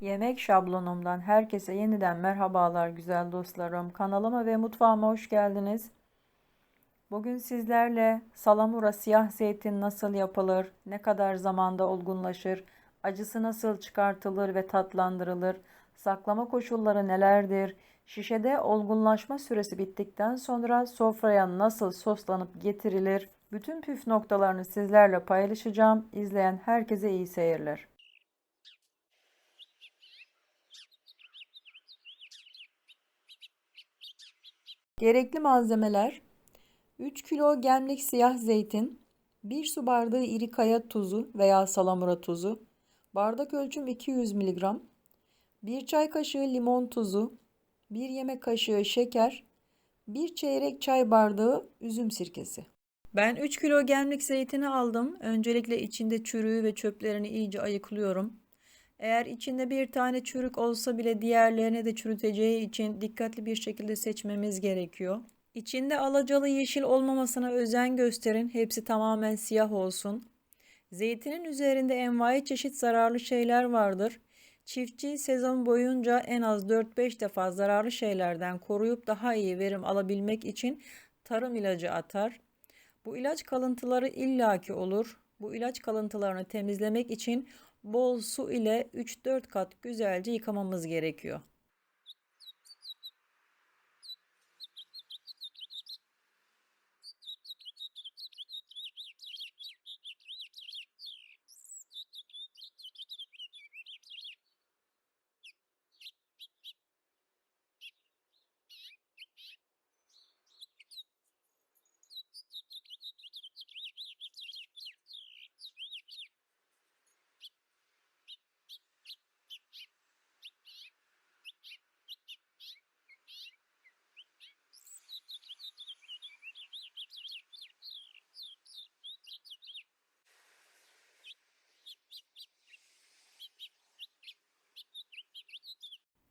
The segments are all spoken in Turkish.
Yemek şablonumdan herkese yeniden merhabalar güzel dostlarım. Kanalıma ve mutfağıma hoş geldiniz. Bugün sizlerle salamura siyah zeytin nasıl yapılır, ne kadar zamanda olgunlaşır, acısı nasıl çıkartılır ve tatlandırılır, saklama koşulları nelerdir, şişede olgunlaşma süresi bittikten sonra sofraya nasıl soslanıp getirilir, bütün püf noktalarını sizlerle paylaşacağım. İzleyen herkese iyi seyirler. Gerekli malzemeler 3 kilo gemlik siyah zeytin, 1 su bardağı iri kaya tuzu veya salamura tuzu, bardak ölçüm 200 mg, 1 çay kaşığı limon tuzu, 1 yemek kaşığı şeker, 1 çeyrek çay bardağı üzüm sirkesi. Ben 3 kilo gemlik zeytini aldım. Öncelikle içinde çürüğü ve çöplerini iyice ayıklıyorum. Eğer içinde bir tane çürük olsa bile diğerlerini de çürüteceği için dikkatli bir şekilde seçmemiz gerekiyor. İçinde alacalı yeşil olmamasına özen gösterin. Hepsi tamamen siyah olsun. Zeytinin üzerinde envai çeşit zararlı şeyler vardır. Çiftçi sezon boyunca en az 4-5 defa zararlı şeylerden koruyup daha iyi verim alabilmek için tarım ilacı atar. Bu ilaç kalıntıları illaki olur. Bu ilaç kalıntılarını temizlemek için bol su ile 3-4 kat güzelce yıkamamız gerekiyor.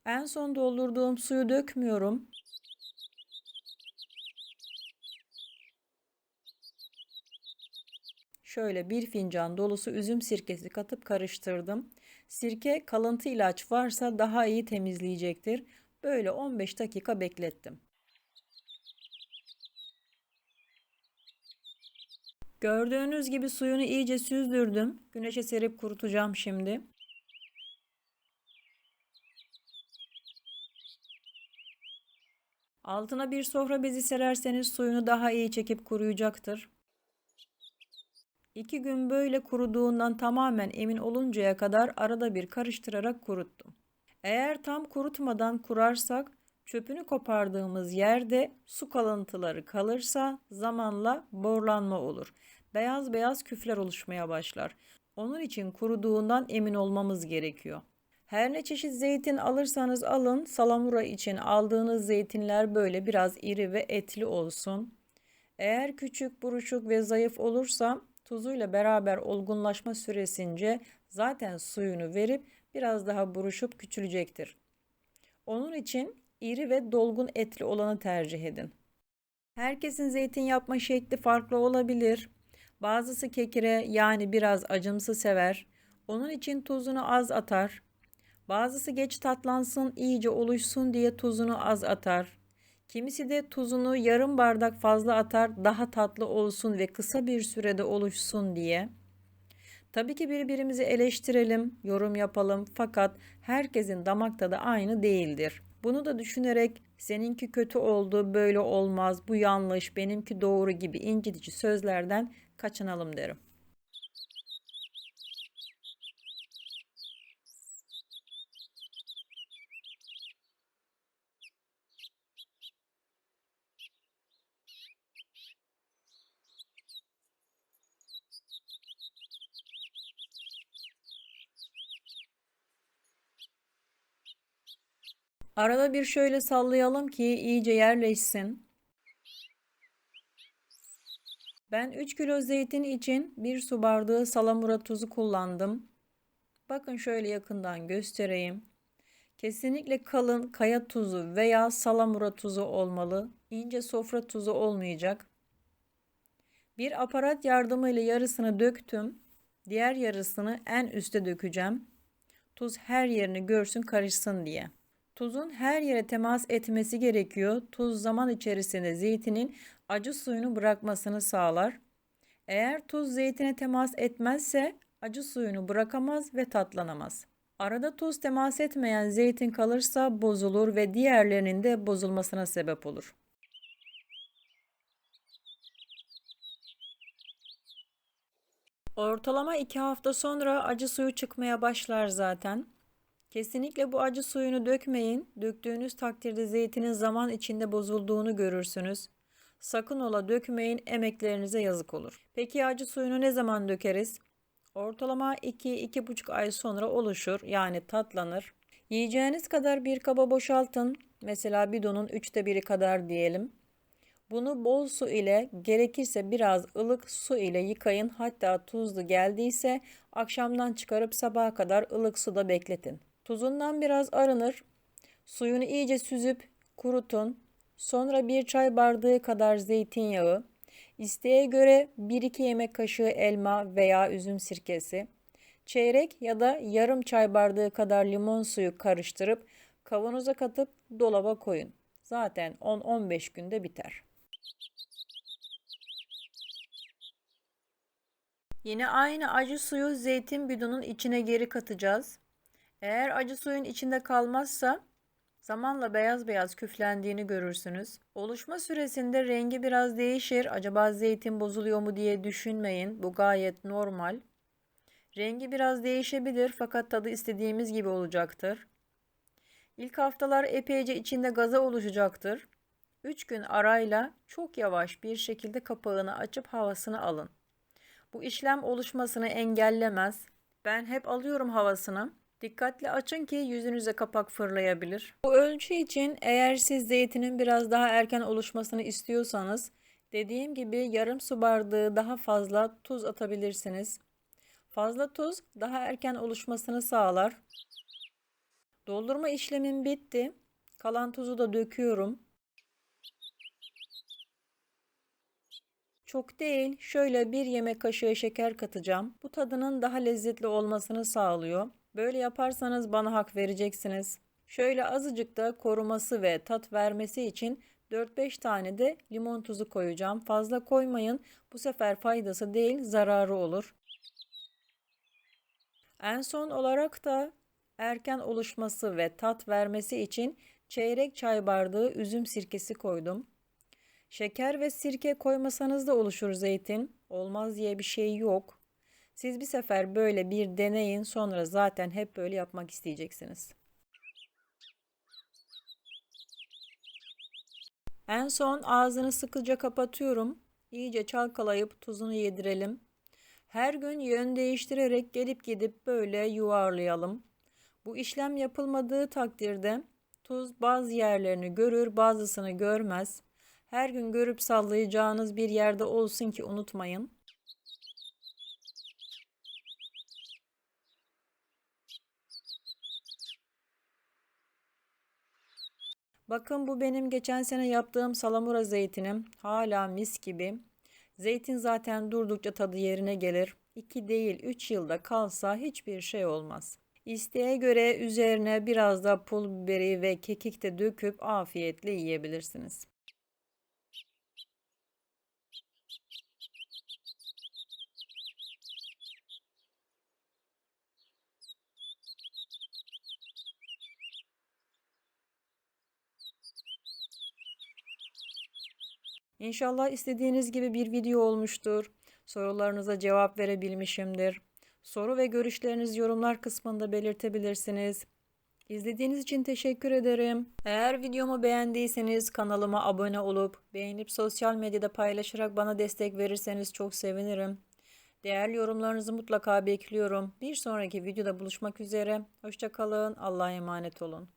En son doldurduğum suyu dökmüyorum. Şöyle bir fincan dolusu üzüm sirkesi katıp karıştırdım. Sirke kalıntı ilaç varsa daha iyi temizleyecektir. Böyle 15 dakika beklettim. Gördüğünüz gibi suyunu iyice süzdürdüm. Güneşe serip kurutacağım şimdi. Altına bir sofra bezi sererseniz suyunu daha iyi çekip kuruyacaktır. İki gün böyle kuruduğundan tamamen emin oluncaya kadar arada bir karıştırarak kuruttum. Eğer tam kurutmadan kurarsak çöpünü kopardığımız yerde su kalıntıları kalırsa zamanla borlanma olur. Beyaz beyaz küfler oluşmaya başlar. Onun için kuruduğundan emin olmamız gerekiyor. Her ne çeşit zeytin alırsanız alın, salamura için aldığınız zeytinler böyle biraz iri ve etli olsun. Eğer küçük, buruşuk ve zayıf olursa tuzuyla beraber olgunlaşma süresince zaten suyunu verip biraz daha buruşup küçülecektir. Onun için iri ve dolgun etli olanı tercih edin. Herkesin zeytin yapma şekli farklı olabilir. Bazısı kekire yani biraz acımsı sever. Onun için tuzunu az atar. Bazısı geç tatlansın, iyice oluşsun diye tuzunu az atar. Kimisi de tuzunu yarım bardak fazla atar, daha tatlı olsun ve kısa bir sürede oluşsun diye. Tabii ki birbirimizi eleştirelim, yorum yapalım fakat herkesin damak tadı aynı değildir. Bunu da düşünerek seninki kötü oldu, böyle olmaz, bu yanlış, benimki doğru gibi incitici sözlerden kaçınalım derim. Arada bir şöyle sallayalım ki iyice yerleşsin. Ben 3 kilo zeytin için 1 su bardağı salamura tuzu kullandım. Bakın şöyle yakından göstereyim. Kesinlikle kalın kaya tuzu veya salamura tuzu olmalı. İnce sofra tuzu olmayacak. Bir aparat yardımıyla yarısını döktüm. Diğer yarısını en üste dökeceğim. Tuz her yerini görsün karışsın diye. Tuzun her yere temas etmesi gerekiyor. Tuz zaman içerisinde zeytinin acı suyunu bırakmasını sağlar. Eğer tuz zeytine temas etmezse acı suyunu bırakamaz ve tatlanamaz. Arada tuz temas etmeyen zeytin kalırsa bozulur ve diğerlerinin de bozulmasına sebep olur. Ortalama 2 hafta sonra acı suyu çıkmaya başlar zaten. Kesinlikle bu acı suyunu dökmeyin. Döktüğünüz takdirde zeytinin zaman içinde bozulduğunu görürsünüz. Sakın ola dökmeyin, emeklerinize yazık olur. Peki acı suyunu ne zaman dökeriz? Ortalama 2-2,5 ay sonra oluşur yani tatlanır. Yiyeceğiniz kadar bir kaba boşaltın. Mesela bidonun üçte biri kadar diyelim. Bunu bol su ile gerekirse biraz ılık su ile yıkayın. Hatta tuzlu geldiyse akşamdan çıkarıp sabaha kadar ılık suda bekletin. Tuzundan biraz arınır. Suyunu iyice süzüp kurutun. Sonra bir çay bardağı kadar zeytinyağı, isteğe göre 1-2 yemek kaşığı elma veya üzüm sirkesi, çeyrek ya da yarım çay bardağı kadar limon suyu karıştırıp kavanoza katıp dolaba koyun. Zaten 10-15 günde biter. Yine aynı acı suyu zeytin bidonun içine geri katacağız. Eğer acı suyun içinde kalmazsa zamanla beyaz beyaz küflendiğini görürsünüz. Oluşma süresinde rengi biraz değişir. Acaba zeytin bozuluyor mu diye düşünmeyin. Bu gayet normal. Rengi biraz değişebilir fakat tadı istediğimiz gibi olacaktır. İlk haftalar epeyce içinde gaza oluşacaktır. 3 gün arayla çok yavaş bir şekilde kapağını açıp havasını alın. Bu işlem oluşmasını engellemez. Ben hep alıyorum havasını. Dikkatli açın ki yüzünüze kapak fırlayabilir. Bu ölçü için eğer siz zeytinin biraz daha erken oluşmasını istiyorsanız dediğim gibi yarım su bardağı daha fazla tuz atabilirsiniz. Fazla tuz daha erken oluşmasını sağlar. Doldurma işlemim bitti. Kalan tuzu da döküyorum. Çok değil, şöyle bir yemek kaşığı şeker katacağım. Bu tadının daha lezzetli olmasını sağlıyor. Böyle yaparsanız bana hak vereceksiniz. Şöyle azıcık da koruması ve tat vermesi için 4-5 tane de limon tuzu koyacağım. Fazla koymayın. Bu sefer faydası değil zararı olur. En son olarak da erken oluşması ve tat vermesi için çeyrek çay bardağı üzüm sirkesi koydum. Şeker ve sirke koymasanız da oluşur zeytin. Olmaz diye bir şey yok. Siz bir sefer böyle bir deneyin sonra zaten hep böyle yapmak isteyeceksiniz. En son ağzını sıkıca kapatıyorum. İyice çalkalayıp tuzunu yedirelim. Her gün yön değiştirerek gelip gidip böyle yuvarlayalım. Bu işlem yapılmadığı takdirde tuz bazı yerlerini görür, bazısını görmez. Her gün görüp sallayacağınız bir yerde olsun ki unutmayın. Bakın bu benim geçen sene yaptığım salamura zeytinim. Hala mis gibi. Zeytin zaten durdukça tadı yerine gelir. 2 değil 3 yılda kalsa hiçbir şey olmaz. İsteğe göre üzerine biraz da pul biberi ve kekik de döküp afiyetle yiyebilirsiniz. İnşallah istediğiniz gibi bir video olmuştur. Sorularınıza cevap verebilmişimdir. Soru ve görüşlerinizi yorumlar kısmında belirtebilirsiniz. İzlediğiniz için teşekkür ederim. Eğer videomu beğendiyseniz kanalıma abone olup beğenip sosyal medyada paylaşarak bana destek verirseniz çok sevinirim. Değerli yorumlarınızı mutlaka bekliyorum. Bir sonraki videoda buluşmak üzere. Hoşçakalın. Allah'a emanet olun.